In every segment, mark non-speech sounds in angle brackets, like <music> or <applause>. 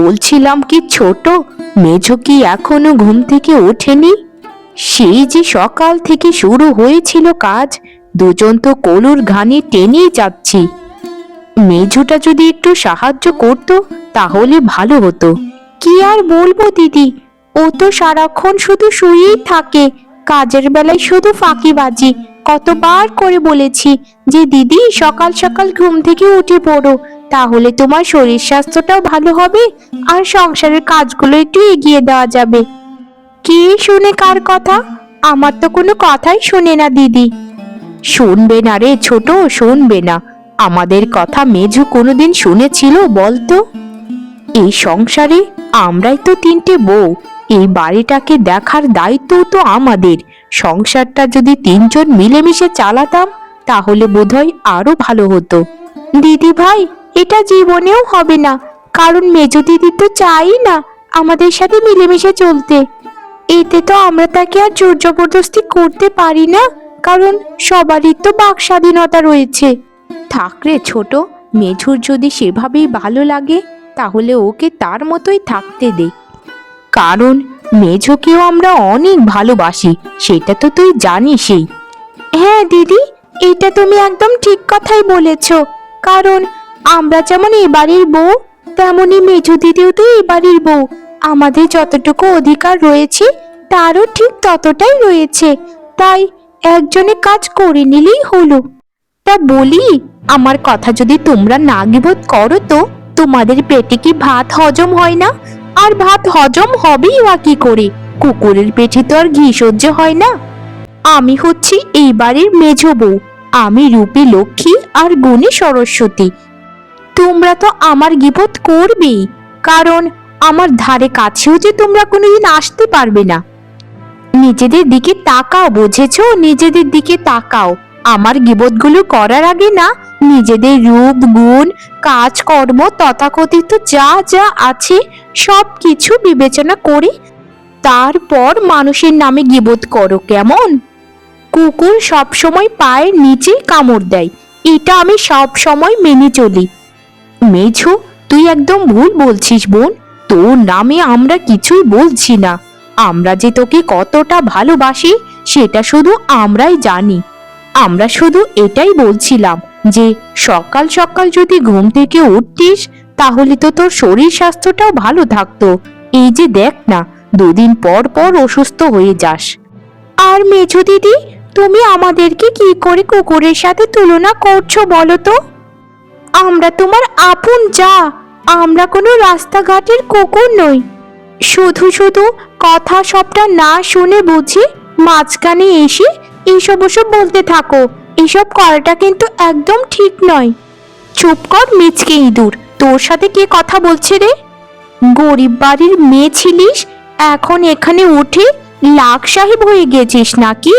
বলছিলাম কি ছোট? মেঝো কি এখনও ঘুম থেকে ওঠেনি? সেই যে সকাল থেকে শুরু হয়েছিল কাজ, দুজন তো কলুর ঘানি টেনেই যাচ্ছি মেঝোটা যদি একটু সাহায্য করতো, তাহলে ভালো হতো। কি আর বলব দিদি? ও তো সারাক্ষণ শুধু শুয়েই থাকে, কাজের বেলায় শুধু ফাঁকিবাজি। কতবার করে বলেছি যে, দিদি, সকাল সকাল ঘুম থেকে উঠে পড়ো তাহলে তোমার শরীর স্বাস্থ্যটাও ভালো হবে আর সংসারের কাজগুলো একটু এগিয়ে দেওয়া যাবে। কে শুনে কার কথা? আমার তো কোনো কথাই শোনে না, দিদি। শুনবে না রে ছোট, শুনবে না। আমাদের কথা মেঝু কোনোদিন শুনেছিল বলতো? এই সংসারে আমরাই তো তিনটে বউ, এই বাড়িটাকে দেখার দায়িত্ব তো আমাদের। সংসারটা যদি তিনজন মিলেমিশে চালাতাম, তাহলে বোধহয় আরও ভালো হতো। দিদি ভাই এটা জীবনেও হবে না। কারণ মেজো দিদি তো চাই না আমাদের সাথে মিলেমিশে চলতে। এতে তো আমরা তাকে আর জোর জবরদস্তি করতে পারি না কারণ সবারই তো বাক স্বাধীনতা রয়েছে। থাকরে ছোট মেঝুর যদি সেভাবেই ভালো লাগে তাহলে ওকে তার মতোই থাকতে দে। কারণ মেঝোকেও আমরা অনেক ভালোবাসি সেটা তো তুই জানিসই। হ্যাঁ দিদি এটা তুমি একদম ঠিক কথাই বলেছ। কারণ আমরা যেমন এ বাড়ির বউ, তেমনই মেঝো দিদিও তো এ বাড়ির বউ। আমাদের যতটুকু অধিকার রয়েছে, তারও ঠিক ততটাই রয়েছে। তাই একজনে কাজ করে নিলেই হলো। তা বলি, আমার কথা যদি তোমরা নাগিবোধ করো তো, তোমাদের পেটে কি ভাত হজম হয় না? আর ভাত হজম হবেই বা কি করে? কুকুরের পেটে তো আর ঘি সহ্য হয় না। আমি হচ্ছি এই বাড়ির মেজ বউ। আমি রূপী, লক্ষ্মী আর গুণী সরস্বতী। তোমরা তো আমার গিবোধ করবেই, কারণ আমার ধারে কাছেও যে তোমরা কোনোদিন আসতে পারবে না। নিজেদের দিকে তাকাও, বুঝেছ? নিজেদের দিকে তাকাও। আমার গিবোধগুলো করার আগে না, নিজেদের রূপ, গুণ কাজকর্ম তথাকথিত যা যা আছে সব কিছু বিবেচনা করে তারপর মানুষের নামে গিবোধ করো, কেমন? কুকুর সবসময় পায়ের নিচে কামড় দেয়। এটা আমি সব সময় মেনে চলি। মেঝো, তুই একদম ভুল বলছিস বোন। তোর নামে আমরা কিছুই বলছি না। আমরা যে তোকে কতটা ভালোবাসি, সেটা শুধু আমরাই জানি। আমরা শুধু এটাই বলছিলাম যে, সকাল সকাল যদি ঘুম থেকে উঠতিস, তাহলে তো তোর শরীর স্বাস্থ্যটাও ভালো থাকতো। এই যে দেখ না, দুদিন পর পর অসুস্থ হয়ে যাস। আর মেঝো দিদি, তুমি আমাদেরকে কি করে কুকুরের সাথে তুলনা করছ বলো তো? আমরা তোমার আপন যা, আমরা কোনো রাস্তাঘাটের কুকুর নই। শুধু শুধু কথা সবটা না শুনে বুঝি, মাঝখানে এসে এইসব ওসব বলতে থাকো। এসব করাটা কিন্তু একদম ঠিক নয়। চুপ কর মিচকে ইঁদুর, তোর সাথে কে কথা বলছে রে? গরিব বাড়ির মেয়ে ছিলিস, এখন এখানে উঠে লাখ সাহেব হয়ে গেছিস নাকি?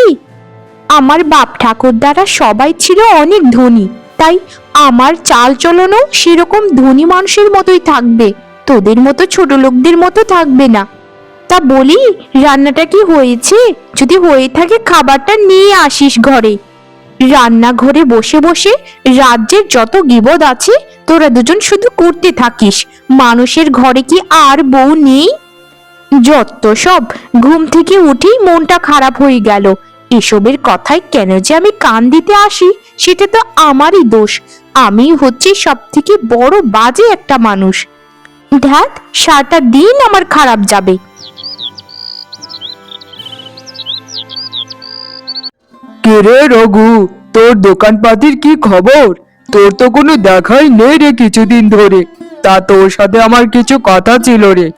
আমার বাপ ঠাকুর দ্বারা সবাই ছিল অনেক ধনী, তাই আমার চাল চলনও সেরকম ধনী মানুষের মতোই থাকবে, তোদের মতো ছোট লোকদের মতো থাকবে না। তা বলি, রান্নাটা কি হয়েছে? যদি হয়ে থাকে খাবারটা নিয়ে আসিস ঘরে। রান্নাঘরে বসে বসে রাজ্যের যত গিবদ আছে, তোরা দুজন শুধু করতে থাকিস। মানুষের ঘরে কি আর বউ নেই? যত সব, ঘুম থেকে উঠেই মনটা খারাপ হয়ে গেল। এসবের কথায় কেন যে আমি কান দিতে আসি, সেটা তো আমারই দোষ। আমি হচ্ছি সব থেকে বড় বাজে একটা মানুষ। ধ্যাত, সারাটা দিন আমার খারাপ যাবে। রে রঘু, তোর দোকানপাতির কি খবর? তোর তো কোনো দেখাই নেই রে কিছুদিন ধরে। তা তোর সাথে আমার কিছু কথা ছিল রে।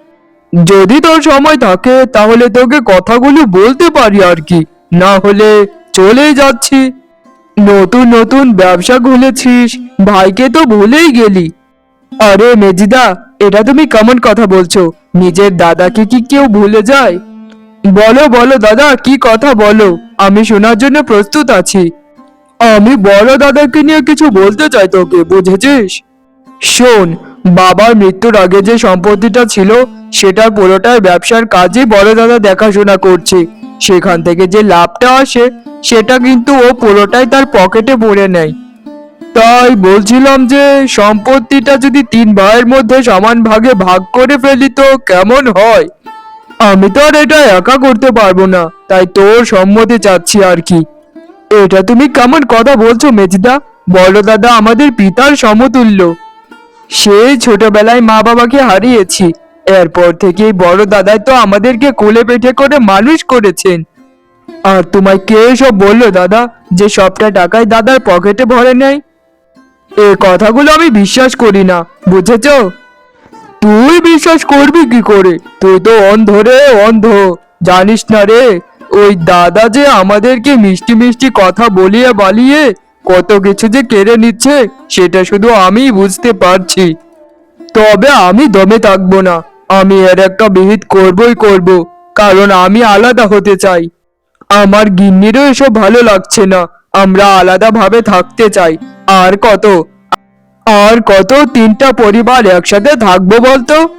যদি তোর সময় থাকে, তাহলে তোকে কথাগুলো বলতে পারি আর কি। না হলে চলে যাচ্ছি। নতুন নতুন ব্যবসা খুলেছিস। ভাইকে তো ভুলেই গেলি। আরে মেজিদা, এটা তুমি কেমন কথা বলছো? নিজের দাদাকে কি কেউ ভুলে যায়? বলো বলো দাদা, কি কথা বলো? আমি শোনার জন্য প্রস্তুত আছি। আমি বড় দাদাকে নিয়ে কিছু বলতে চাই তোকে, বুঝেছিস? শোন, বাবার মৃত্যুর আগে যে সম্পত্তিটা ছিল সেটার পুরোটাই ব্যবসার কাজে বড় দাদা দেখাশোনা করছে। সেখান থেকে যে লাভটা আসে সেটা কিন্তু ও পুরোটাই তার পকেটে ভরে নেয়। তাই বলছিলাম যে, সম্পত্তিটা যদি তিন ভাইয়ের মধ্যে সমান ভাগে ভাগ করে ফেলি তো কেমন হয়? আমি তো আর এটা একা করতে পারব না, তাই তোর সম্মতি চাচ্ছি আর কি। এটা তুমি কেমন কথা বলছো মেজদা? বড় দাদা, আমাদের পিতার সমতুল্য। সেই ছোটবেলায় মা বাবাকে হারিয়েছি। এরপর থেকে বড় দাদাই তো আমাদেরকে কোলে পেটে করে মানুষ করেছেন। আর তোমায় কে সব বলল, দাদা? যে সবটা টাকায় দাদার পকেটে ভরে নেয়। এ কথাগুলো আমি বিশ্বাস করি না, বুঝেছ? তুই বিশ্বাস করবি কি করে? তুই তো অন্ধ রে, অন্ধ। জানিস না রে, ওই দাদা যে আমাদেরকে মিষ্টি মিষ্টি কথা বলিয়ে বালিয়ে কত কিছু যে কেড়ে নিচ্ছে, সেটা শুধু আমি বুঝতে পারছি। তবে আমি দমে থাকব না, আমি এর একটা বিহিত করবই করব, কারণ আমি আলাদা হতে চাই। আমার গিন্নিরও এসব ভালো লাগছে না। আমরা আলাদা ভাবে থাকতে চাই। আর কত? আর কত তিনটা পরিবার একসাথে থাকব বলতো?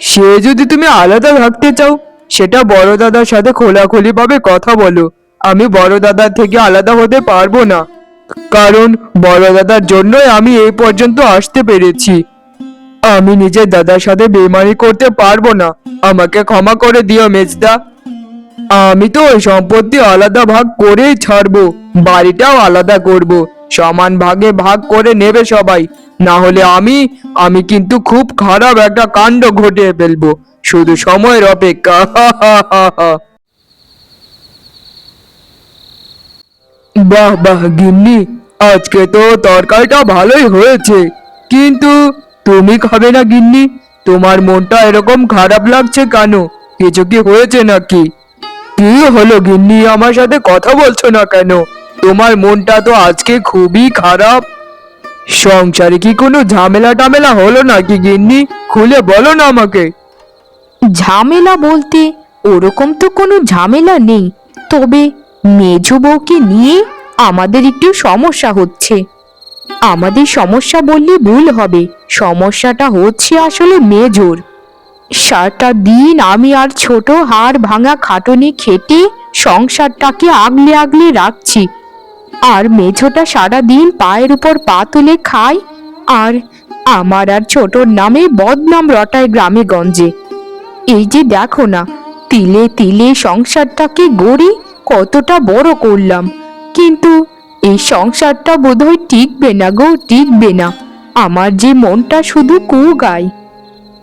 সে যদি তুমি আলাদা থাকতে চাও, সেটা বড় দাদার সাথে খোলাখুলি ভাবে কথা বলো। আমি বড় দাদার থেকে আলাদা হতে পারব না। কারণ বড় দাদার জন্যই আমি এই পর্যন্ত আসতে পেরেছি। আমি নিজের দাদার সাথে বেমানি করতে পারব না। আমাকে ক্ষমা করে দিও মেজদা। আমি তো সম্পত্তি আলাদা ভাগ করেই ছাড়বো, বাড়িটাও আলাদা করব, সমান ভাগে ভাগ করে নেবে সবাই। না হলে আমি আমি কিন্তু খুব খারাপ একটা কাণ্ড ঘটিয়ে ফেলব, শুধু সময়ের অপেক্ষা। <laughs> বাহ বাহ, গিন্নি, আজকে তো তরকারিটা ভালোই হয়েছে। কিন্তু তুমি খাবে না গিন্নি, তোমার মনটা এরকম খারাপ লাগছে কেন? কিছু কি হয়েছে নাকি? কি হলো গিন্নি? আমার সাথে কথা বলছো না কেন? তোমার মনটা তো আজকে খুবই খারাপ। সংসারে কি কোনো ঝামেলা টামেলা হলো নাকি গিন্নি? খুলে বলো না আমাকে। ঝামেলা বলতে ওরকম তো কোনো ঝামেলা নেই। তবে মেজো বউকে নিয়ে আমাদের একটু সমস্যা হচ্ছে। আমাদের সমস্যা বললে ভুল হবে। সমস্যাটা হচ্ছে আসলে মেজোর সারাটা দিন, আমি আর ছোট হাড় ভাঙা খাটনি খেটে সংসারটাকে আগলে আগলে রাখছি। আর মেঝোটা সারা দিন পায়ের উপর পা তুলে খায় আর আমার আর ছোটর নামে বদনাম রটায় গ্রামে গঞ্জে এই যে দেখো না, তিলে তিলে সংসারটাকে গড়ি কতটা বড় করলাম। কিন্তু এই সংসারটা বোধহয় টিকবে না গো, টিকবে না। আমার যে মনটা শুধু কু গায়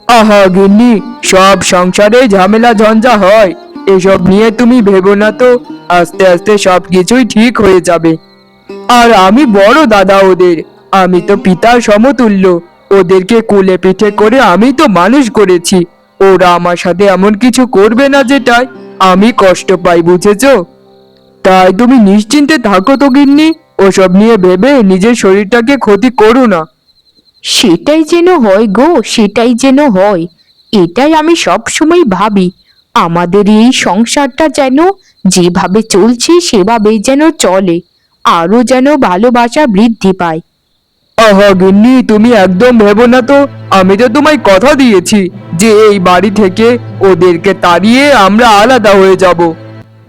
আহা গিন্নি, সব সংসারে ঝামেলা ঝঞ্ঝা হয়। এসব নিয়ে তুমি ভেবো না তো, আস্তে আস্তে সব কিছুই ঠিক হয়ে যাবে। আর আমি বড় দাদা ওদের, আমি তো পিতার সমতুল্য, ওদেরকে কুলে পিঠে করে আমি তো মানুষ করেছি। ওরা আমার সাথে এমন কিছু করবে না যেটাই আমি কষ্ট পাই, বুঝেছ? তাই তুমি নিশ্চিন্তে থাকো তো গিন্নি, ওসব নিয়ে ভেবে নিজের শরীরটাকে ক্ষতি করো না। সেটাই যেন হয় গো, সেটাই যেন হয়। এটাই আমি সব সময় ভাবি। আমাদের এই সংসারটা যেন যেভাবে চলছে সেভাবেই যেন চলে। আরও যেন ভালোবাসা বৃদ্ধি পায়। আহা গিন্নি, তুমি একদম ভেবো না তো। আমি তো তোমায় কথা দিয়েছি যে এই বাড়ি থেকে ওদেরকে তাড়িয়ে আমরা আলাদা হয়ে যাব।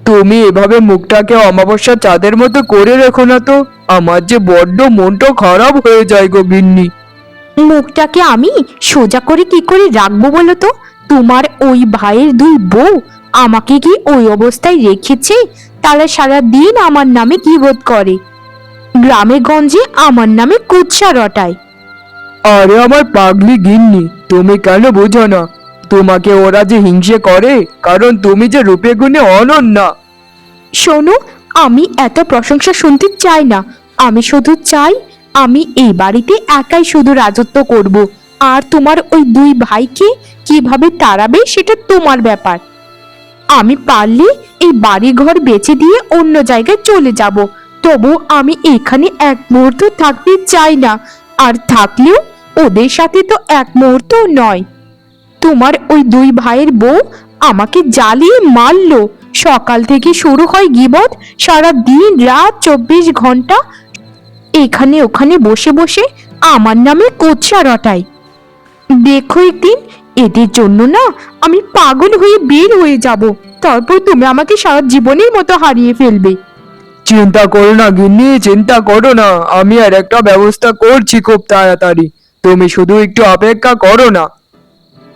তুমি এভাবে মুখটাকে অমাবস্যা চাঁদের মতো করে রেখো না তো। আমার যে বড্ড মনটা খারাপ হয়ে যায় গো গিন্নি। মুখটাকে আমি সোজা করে কি করে রাখব বলো তো? তোমার ওই ভাইয়ের দুই বউ আমাকে কি ওই অবস্থায় রেখেছে? তারা সারা দিন আমার নামে কি বোধ করে? গ্রামে গঞ্জে আমার নামে কুৎসা রটায়। আরে আমার পাগলি গিন্নি তুমি কেন বোঝো না? তোমাকে ওরা যে হিংসে করে কারণ তুমি যে রূপে গুণে অনন্যা। শোনো আমি এত প্রশংসা শুনতে চাই না। আমি শুধু চাই আমি এই বাড়িতে একাই শুধু রাজত্ব করব। আর তোমার ওই দুই ভাইকে কীভাবে তাড়াবে সেটা তোমার ব্যাপার। আমি পারলে এই বাড়ি ঘর বেচে দিয়ে অন্য জায়গায় চলে যাব। তবু আমি এখানে এক মুহূর্ত থাকতে চাই না। আর থাকলেও ওদের সাথে তো এক মুহূর্ত নয়। তোমার ওই দুই ভাইয়ের বউ আমাকে জ্বালিয়ে মারলো। সকাল থেকে শুরু হয় গিবত সারা দিন রাত চব্বিশ ঘণ্টা এখানে ওখানে বসে বসে আমার নামে কোচ্ছা রটায়। দেখো একদিন, এদের জন্য না আমি পাগল হয়ে বের হয়ে যাব। তারপর তুমি আমাকে সারা জীবনের মতো হারিয়ে ফেলবে। চিন্তা করো না গিন্নি, চিন্তা করো না। আমি আর একটা ব্যবস্থা করছি খুব তাড়াতাড়ি। তুমি শুধু একটু অপেক্ষা করো না।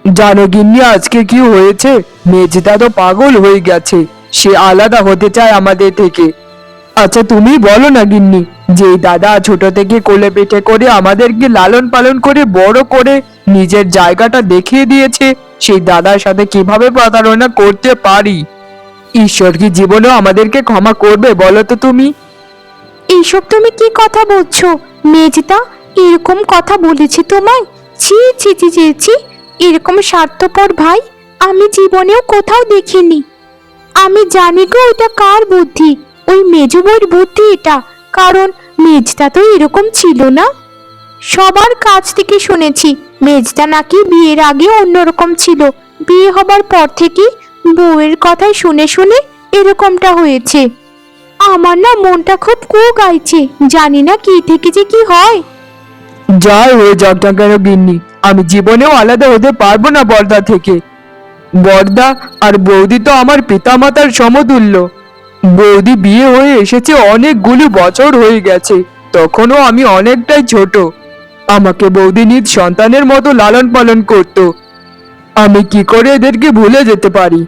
জানো গিন্নি, আজকে কি হয়েছে? মেজদা তো পাগল হয়ে গেছে। সে আলাদা হতে চায় আমাদের থেকে। আচ্ছা তুমি বলো না গিন্নি যে দাদা ছোট থেকে কোলে পিঠে করে আমাদেরকে লালন পালন করে বড় করে নিজের জায়গাটা দেখিয়ে দিয়েছে, সেই দাদার সাথে কীভাবে প্রতারণা করতে পারি? ঈশ্বর কি জীবনেও আমাদেরকে ক্ষমা করবে বলো তো তুমি? এইসব তুমি কি কথা বলছো? মেজদা, এরকম কথা বলেছি তোমায়? ছি ছি ছি ছি ছি, এরকম স্বার্থপর ভাই আমি জীবনেও কোথাও দেখিনি। আমি জানি গো এটা কার বুদ্ধি ওই মেজু বউর বুদ্ধি এটা, কারণ মেজদা তো এরকম ছিল না। সবার কাছ থেকে শুনেছি মেজদা নাকি বিয়ের আগে অন্যরকম ছিল। বিয়ে হবার পর থেকে বউয়ের কথাই শুনে শুনে এরকমটা হয়েছে। আমার না মনটা খুব কু গাইছে, জানি না কি থেকে যে কি হয়। যাই হয়ে যাক না কেন গিন্নি, আমি জীবনেও আলাদা হতে পারব না বর্দা থেকে। বর্দা আর বৌদি তো আমার পিতামাতার সমতুল্য। বৌদি বিয়ে হয়ে এসেছে, অনেকগুলো বছর হয়ে গেছে। তখনও আমি অনেকটাই ছোট। আমাকে বৌদি নিজ সন্তানের মতো লালন পালন করত। আমি কি করে এদেরকে ভুলে যেতে পারি?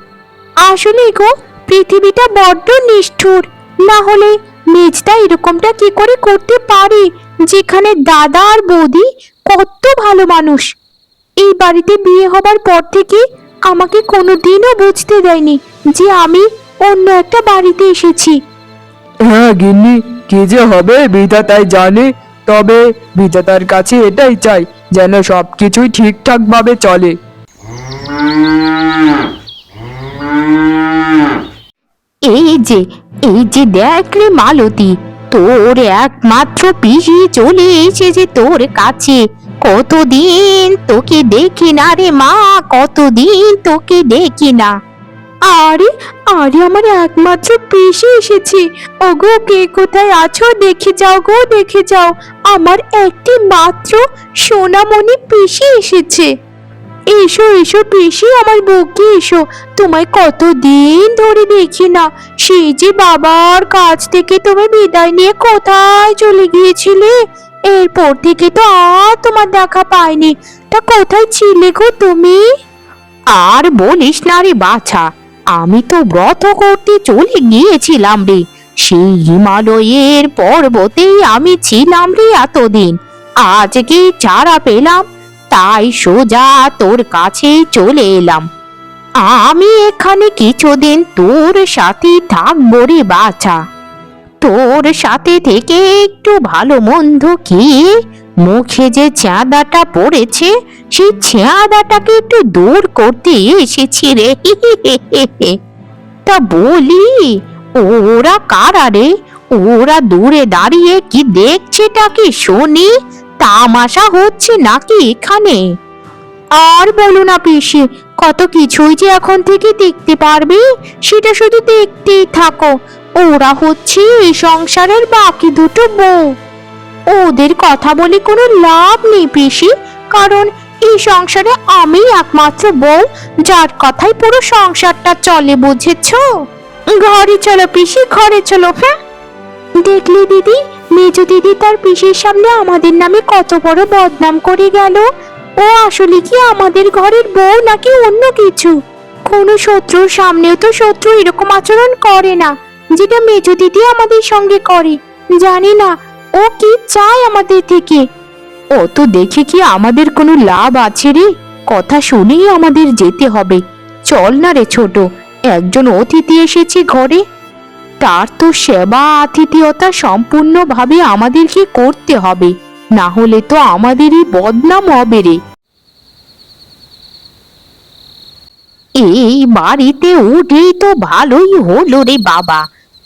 আসলে গো, পৃথিবীটা বড্ড নিষ্ঠুর। না হলে মেজদা এরকমটা কি করে করতে পারে? যেখানে দাদা আর বৌদি কত ভালো মানুষ। এই বাড়িতে বিয়ে হবার পর থেকে আমাকে কোনোদিনও বুঝতে দেয়নি যে আমি অন্য একটা বাড়িতে এসেছি। হ্যাঁ গিন্নি কি যে হবে বিধাতাই জানে। তবে বিধাতার কাছে এটাই চাই যেন সবকিছুই ঠিকঠাক ভাবে চলে। এই যে এই যে দেখ রে মালতী তোর একমাত্র পিসি চলে এসেছে তোর কাছে। কতদিন তোকে দেখি না রে মা কতদিন তোকে দেখি না। আরে আরে আমার একমাত্র পিসি এসেছে। ওগো, কে কোথায় আছো? দেখে যাও গো, দেখে যাও। আমার একটি মাত্র সোনামণি পিসি এসেছে। এসো এসো পিসি, আমার বুকে এসো। তোমায় কতদিন ধরে দেখি না। সেই যে বাবার কাছ থেকে তুমি বিদায় নিয়ে কোথায় চলে গিয়েছিলে? এরপর থেকে তো আর তোমার দেখা পাইনি। তা কোথায় ছিলে গো তুমি? আর বলিস না রে বাছা। আমি তো ব্রত করতে চলে গিয়েছিলাম রে। সেই হিমালয়ের পর্বতেই আমি ছিলাম রে এতদিন। আজকে চারা পেলাম, তাই সোজা তোর কাছেই চলে এলাম। আমি এখানে কিছুদিন তোর সাথে থাকব রে বাছা। তোর সাথে থেকে একটু ভালো মন্দ কি? মুখে যে চাঁদাটা পড়েছে, সেই চাঁদাটাকে একটু দূর করতে এসেছি রে। তা বলি, ওরা কারা রে? ওরা দূরে দাঁড়িয়ে কি দেখছেটা কি শুনি? তামাশা হচ্ছে নাকি এখানে? আর বলো না পিসি, কত কিছুই যে এখন থেকে দেখতে পারবে, সেটা শুধু দেখতেই থাকো। ওরা হচ্ছে এই সংসারের বাকি দুটো বউ। ওদের কথা বলে কোনো লাভ নেই পিসি, কারণ এই সংসারে আমি একমাত্র বউ, যার কথাই পুরো সংসারটা চলে, বুঝেছ? ঘরে চলো পিসি, ঘরে চলো হ্যাঁ? দেখলি দিদি, মেজো দিদি তার পিসির সামনে আমাদের নামে কত বড় বদনাম করে গেল। ও আসলে কি আমাদের ঘরের বউ নাকি অন্য কিছু? কোনো শত্রুর সামনেও তো শত্রু এরকম আচরণ করে না, যেটা মেজো দিদি আমাদের সঙ্গে করে। জানি না ও কি চায় আমাদের থেকে? ও তো দেখে কি আমাদের কোনো লাভ আছে রে? কথা শুনেই আমাদের যেতে হবে। চল না রে ছোট, একজন অতিথি এসেছে ঘরে। তার তো সেবা আতিথেয়তা সম্পূর্ণভাবে আমাদেরকে করতে হবে, না হলে তো আমাদেরই বদনাম হবে রে। এই বাড়িতে উঠেই তো ভালোই হলো রে বাবা।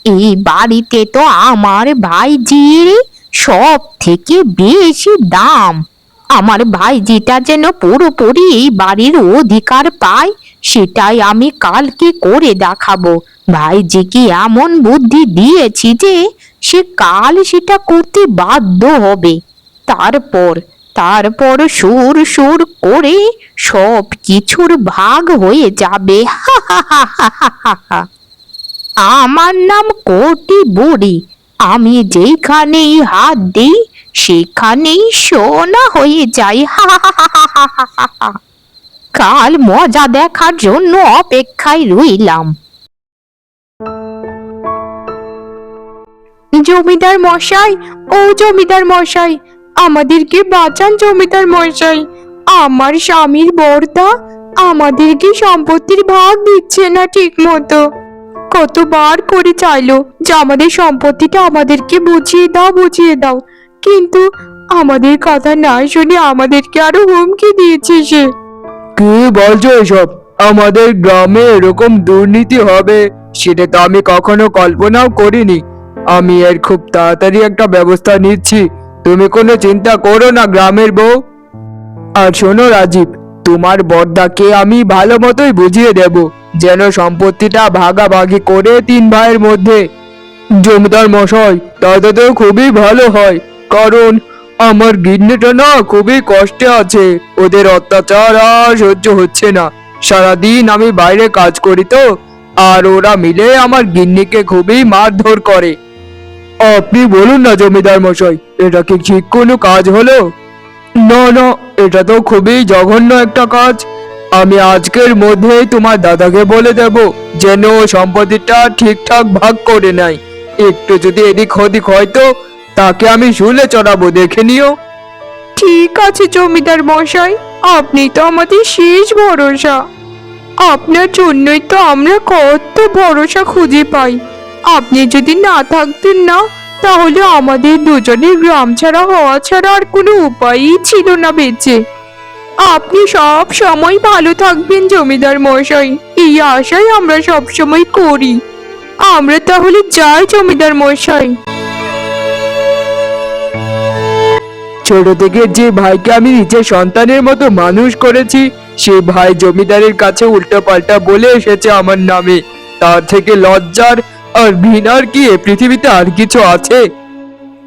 এই বাড়িতে তো আমার ভাই ভাইজির সব থেকে বেশি দাম। আমার ভাই যেটা যেন পুরোপুরি এই বাড়ির অধিকার পায়, সেটাই আমি কালকে করে দেখাবো। ভাই যে ভাইজিকে এমন বুদ্ধি দিয়েছি যে, সে কাল সেটা করতে বাধ্য হবে। তারপর তারপর সুর সুর করে সব কিছুর ভাগ হয়ে যাবে। আমার নাম কোটি বুড়ি। আমি যেখানেই হাত দিই, সেখানেই সোনা হয়ে যাই কাল মজা দেখার জন্য অপেক্ষায় রইলাম। জমিদার মশাই, ও জমিদার মশাই, আমাদেরকে বাঁচান জমিদার মশাই। আমার স্বামীর বর্তা আমাদেরকে সম্পত্তির ভাগ দিচ্ছে না ঠিক মতো কতবার করে চাইলো যে আমাদের সম্পত্তিটা আমাদেরকে বুঝিয়ে দাও বুঝিয়ে দাও। কিন্তু আমাদের কথা না শুনে আমাদেরকে আরও হুমকি দিয়েছে সে। কি বলছো এসব? আমাদের গ্রামে এরকম দুর্নীতি হবে, সেটা তো আমি কখনো কল্পনাও করিনি। আমি এর খুব তাড়াতাড়ি একটা ব্যবস্থা নিচ্ছি। তুমি কোনো চিন্তা করো না, গ্রামের বউ। আর শোনো রাজীব, তোমার বর্দাকে আমি ভালো মতোই বুঝিয়ে দেব। যেন সম্পত্তিটা ভাগাভাগি করে তিন ভাইয়ের মধ্যে। জমিদার মশাই, তাতে তো খুবই ভালো হয়, কারণ আমার গিন্নিটা না খুবই কষ্টে আছে, ওদের অত্যাচার আর সহ্য হচ্ছে না। সারাদিন আমি বাইরে কাজ করি তো, আর ওরা মিলে আমার গিন্নিকে খুবই মারধর করে। আপনি বলুন না জমিদার মশাই, এটা কি ঠিক কোনো কাজ হলো? না না, এটা তো খুবই জঘন্য একটা কাজ। আমি আজকের মধ্যেই তোমার দাদাকে বলে দেব যেন সম্পত্তিটা ঠিকঠাক ভাগ করে নেয়। একটু যদি এদিক ওদিক হয়তো তাকে আমি শুলে চড়াবো, দেখে নিও। ঠিক আছে জমিদার মশাই, আপনি তো আমাদের শেষ ভরসা। আপনার জন্যই তো আমরা কত ভরসা খুঁজে পাই। আপনি যদি না থাকতেন না, তাহলে আমাদের দুজনের গ্রাম ছাড়া হওয়া ছাড়া আর কোনো উপায়ই ছিল না বেঁচে। আপনি সব সময় ভালো থাকবেন, জমিদার মশাই। এই আশাই আমরা সব সময় করি। আমরা তাহলে যাই, জমিদার মশাই। ছোট থেকে যে ভাইকে আমি নিজের সন্তানের মতো মানুষ করেছি, সে ভাই জমিদারের কাছে উল্টো পাল্টা বলে এসেছে আমার নামে। তার থেকে লজ্জার আর ঘৃণার কি পৃথিবীতে আর কিছু আছে?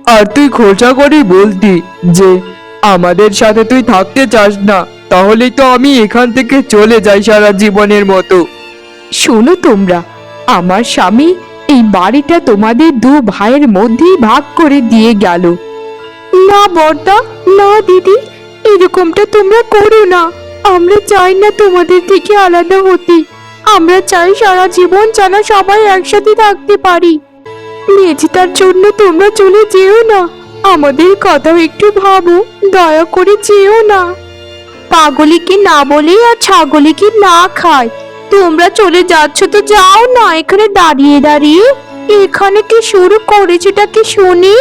আর তুই খোঁচা করে বলতি যে আমাদের সাথে তুই থাকতে চাস না তাহলে তো আমি এখান থেকে চলে যাই সারা জীবনের মতো। শোনো তোমরা আমার স্বামী এই বাড়িটা তোমাদের দু ভাইয়ের মধ্যেই ভাগ করে দিয়ে গেল। না বর্দা না দিদি এরকমটা তোমরা করো না। আমরা চাই না তোমাদের থেকে আলাদা হতে। আমরা চাই সারা জীবন যেন সবাই একসাথে থাকতে পারি। মেজেতার জন্য তোমরা চলে যেও না। আমাদের কথাও একটু ভাবো, দয়া করে যেও না। পাগলিকে না বলে আর ছাগলিকে না খায়। তোমরা চলে যাচ্ছ তো যাও না এখানে দাঁড়িয়ে দাঁড়িয়ে। এখানে কি শুরু করেছেটা কি শুনি?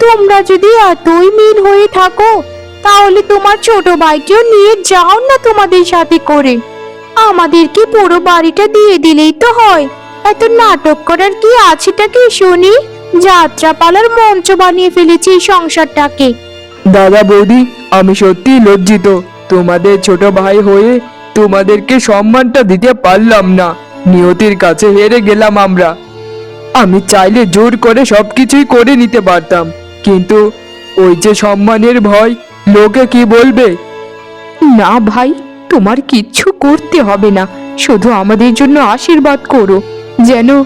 তোমরা যদি এতই মিল হয়ে থাকো, তাহলে তোমার ছোট ভাইকেও নিয়ে যাও না তোমাদের সাথে করে। আমাদেরকে পুরো বাড়িটা দিয়ে দিলেই তো হয়। এত নাটক করার কি আছেটা কি শুনি? যাত্রাপালার মঞ্চ বানিয়ে ফেলেছি এই সংসারটাকে। দাদা বৌদি আমি সত্যি লজ্জিত। তোমাদের ছোট ভাই হয়ে তোমাদেরকে সম্মানটা দিতে পারলাম না। নিয়তির কাছে হেরে গেলাম আমরা। আমি চাইলে জোর করে সবকিছুই করে নিতে পারতাম কিন্তু ওই যে সম্মানের ভয় লোকে কি বলবে? না ভাই তোমার কিচ্ছু করতে হবে না। শুধু আমাদের জন্য আশীর্বাদ করো। যেন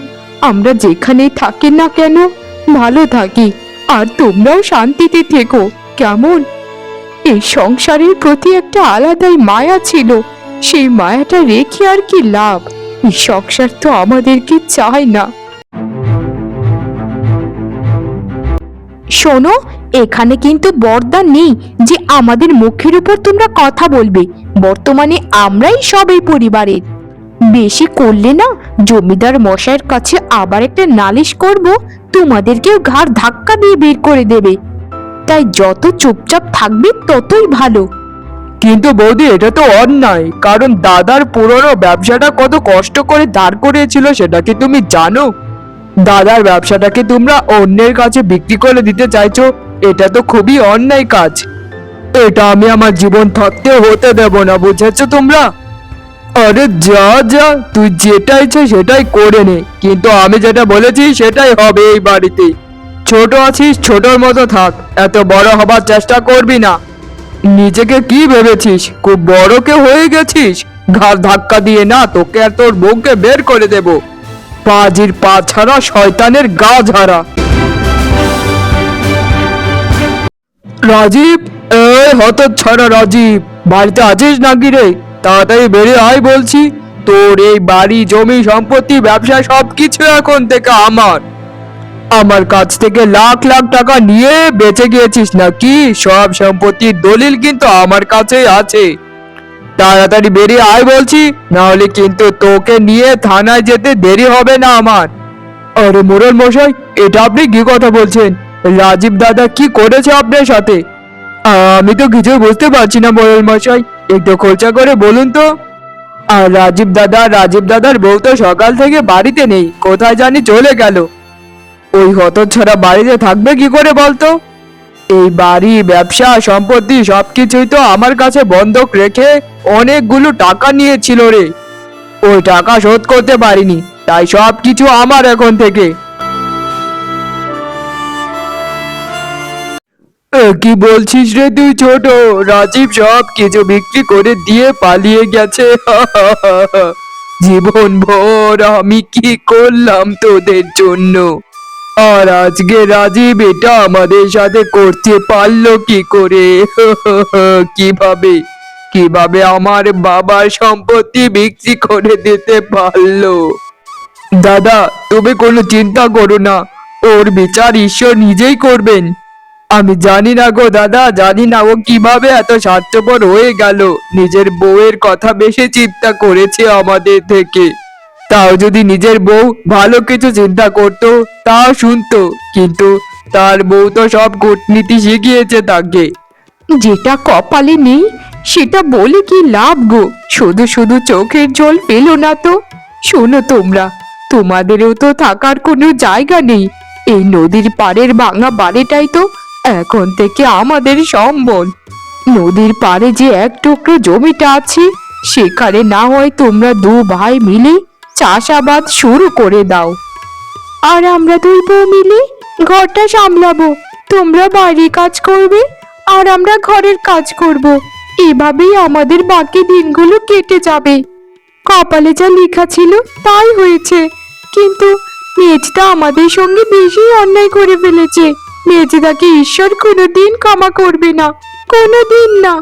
আমরা যেখানে থাকি না কেন, ভালো থাকি। আর তোমরাও শান্তিতে থেকো। কেমন? এই সংসারের প্রতি একটা আলাদাই মায়া ছিল। সেই মায়াটা রেখে আর কি লাভ? এই সংসার তো আমাদেরকে চায় না। শোনো, এখানে কিন্তু বর্দা নেই যে আমাদের মুখের উপর তোমরা কথা বলবে। বর্তমানে আমরাই সবাই পরিবারের। বেশি করলে না জমিদার মশাইয়ের কাছে আবার একটা নালিশ করব, তোমাদেরকেও ঘাড় ধাক্কা দিয়ে বের করে দেবে। তাই যত চুপচাপ থাকবে, ততই ভালো। কিন্তু বৌদি, এটা তো অন্যায়, কারণ দাদার পুরনো ব্যবসাটা কত কষ্ট করে দাঁড় করিয়েছিল, সেটা কি তুমি জানো? দাদার ব্যবসাটাকে তোমরা অন্যের কাছে বিক্রি করে দিতে চাইছো, এটা তো খুবই অন্যায় কাজ। এটা আমি আমার জীবন থাকতে হতে দেব না, বুঝেছ তোমরা? আরে যা যা, তুই যেটা ইচ্ছে সেটাই করে নে। কিন্তু আমি যেটা বলেছি সেটাই হবে এই বাড়িতে। ছোট আছিস, ছোটর মতো থাক। এত বড় হবার চেষ্টা করবি না। নিজেকে কি ভেবেছিস? খুব বড় কে হয়ে গেছিস? ঘাড় ধাক্কা দিয়ে না, তোকে আর তোর বউকে বের করে দেব। পাজির পা ছাড়া শয়তানের গা ঝাড়া। রাজীব, এই হত ছাড়া রাজীব, বাড়িতে আছিস নাকি রে? তাড়াতাড়ি বেরিয়ে আয় বলছি। তোর এই বাড়ি, জমি, সম্পত্তি, ব্যবসা, সবকিছু এখন থেকে আমার। আমার কাছ থেকে লাখ লাখ টাকা নিয়ে বেঁচে গিয়েছিস নাকি? সব সম্পত্তির দলিল কিন্তু আমার কাছেই আছে। তাড়াতাড়ি বেরিয়ে আয় বলছি না হলে কিন্তু তোকে নিয়ে থানায় যেতে দেরি হবে না আমার। আরে মোরল মশাই, এটা আপনি কি কথা বলছেন? রাজীব দাদা কি করেছে আপনার সাথে? আমি তো কিছু বুঝতে পারছি না মোরল মশাই। একটু খোঁচা করে বলুন তো। আর রাজীব দাদা, রাজীব দাদার বউ তো সকাল থেকে বাড়িতে নেই, কোথায় জানি চলে গেল। ওই হতচ্ছাড়া বাড়িতে থাকবে কি করে বলতো? এই বাড়ি, ব্যবসা, সম্পত্তি সবকিছুই তো আমার কাছে বন্ধক রেখে অনেকগুলো টাকা নিয়েছিল রে। ওই টাকা শোধ করতে পারিনি, তাই সবকিছু আমার এখন থেকে। কি বলছিস রে তুই ছোট? রাজীব সব কিছু বিক্রি করে দিয়ে পালিয়ে গেছে। <laughs> জীবন ভর আমি কি করলাম তোদের জন্য? আর আজকে রাজীব এটা আমাদের সাথে করতে পারল কি করে? <laughs> কীভাবে? কীভাবে আমার বাবার সম্পত্তি বিক্রি করে দিতে পারল? দাদা, তুমি কোনো চিন্তা করো না। ওর বিচার ঈশ্বর নিজেই করবেন। আমি জানি না গো দাদা, জানি না ও কীভাবে এত স্বার্থপর হয়ে গেল। নিজের বউয়ের কথা বেশি চিন্তা করেছে আমাদের থেকে। তাও যদি নিজের বউ ভালো কিছু চিন্তা করতো, তাও শুনতো। কিন্তু তার বউ তো সব কূটনীতি শিখিয়েছে তাকে। যেটা কপালে নেই, সেটা বলে কি লাভ গো? শুধু শুধু চোখের জল পেল না তো। শোনো তোমরা, তোমাদেরও তো থাকার কোনো জায়গা নেই। এই নদীর পাড়ের ভাঙা বাড়িটাই তো এখন থেকে আমাদের সম্বল। নদীর পাড়ে যে এক টুকরো জমিটা আছে, সেখানে না হয় তোমরা দু ভাই মিলে চাষাবাদ শুরু করে দাও। আর আমরা দুই বউ মিলে ঘরটা সামলাবো। তোমরা বাইরে কাজ করবে, আর আমরা ঘরের কাজ করব। এভাবেই আমাদের বাকি দিনগুলো কেটে যাবে। কপালে যা লেখা ছিল তাই হয়েছে। কিন্তু মেজদা আমাদের সঙ্গে বেশি অন্যায় করে ফেলেছে। মেজদাকে ঈশ্বর কোনোদিন ক্ষমা করবে না কোনোদিন না।